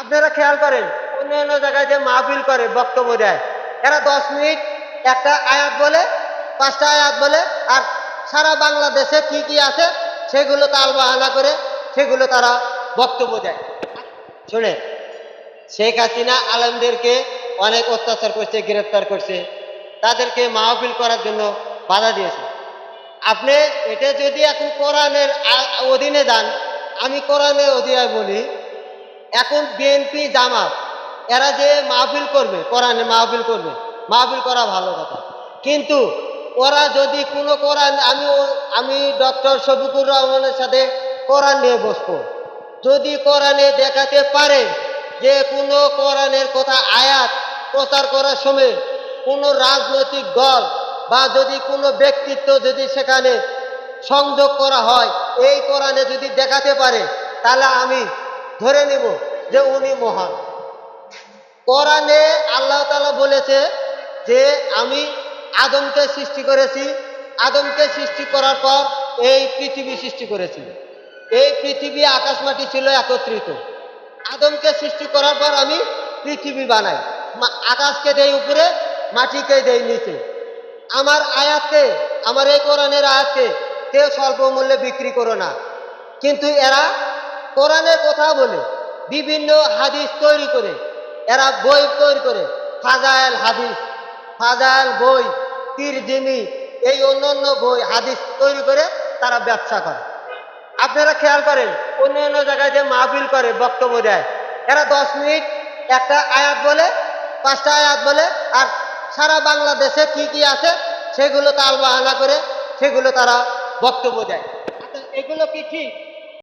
আপনারা খেয়াল করেন, অন্যান্য জায়গায় যে মাহফিল করে, বক্তব্য দেয়, এরা দশ মিনিট একটা আয়াত বলে, পাঁচটা আয়াত বলে, আর সারা বাংলাদেশে কি কি আছে, সেগুলো তাল বাহানা করে, সেগুলো তারা বক্তব্য দেয়। শুনে শেখ হাসিনা আলমদেরকে অনেক অত্যাচার করছে গ্রেফতার করছে, তাদেরকে মাহফিল করার জন্য বাধা দিয়েছে। আপনি এটা যদি এখন কোরআনের অধীনে যান, আমি কোরআনের অধীনে বলি এখন বিএনপি জামাত, এরা যে মাহফিল করবে, কোরআনে মাহফিল করবে, মাহফিল করা ভালো কথা। কিন্তু ওরা যদি কোনো কোরআন, আমি আমি ডক্টর শফিকুর রহমানের সাথে কোরআন নিয়ে বসবো। যদি কোরআনে দেখাতে পারে যে কোনো কোরআনের কথা আয়াত প্রচার করার সময় কোনো রাজনৈতিক দল বা যদি কোনো ব্যক্তিত্ব যদি সেখানে সংযোগ করা হয়, এই কোরআনে যদি দেখাতে পারে, তাহলে আমি ধরে নেব যে উনি মহান। কোরআনে আল্লাহ তালা বলেছে যে আমি আদমকে সৃষ্টি করেছি। আদমকে সৃষ্টি করার পর এই পৃথিবী সৃষ্টি করেছি। এই পৃথিবী আকাশ মাটি ছিল একত্রিত। আদমকে সৃষ্টি করার পর আমি পৃথিবী বানাই। আকাশকে দেই উপরে, মাটিকে দেই নিচে। আমার আয়াতকে, আমার এই কোরআনের আয়াতকে কেউ স্বল্প মূল্যে বিক্রি করো না। কিন্তু এরা কোরআনের কথা বলে বিভিন্ন হাদিস তৈরি করে এরা বই তৈরি করে ফাজাইল হাদিস ফাজাইল বই তিরজিমি এই অন্যান্য বই হাদিস তৈরি করে তারা ব্যবসা করে। আপনারা খেয়াল করেন অন্যান্য জায়গায় যে মাহফিল করে বক্তব্য দেয় এরা দশ মিনিট একটা আয়াত বলে পাঁচটা আয়াত বলে আর সারা বাংলাদেশে কি কি আছে সেগুলো তাল বাহানা করে সেগুলো তারা বক্তব্য দেয়। আচ্ছা, এগুলো কি ঠিক?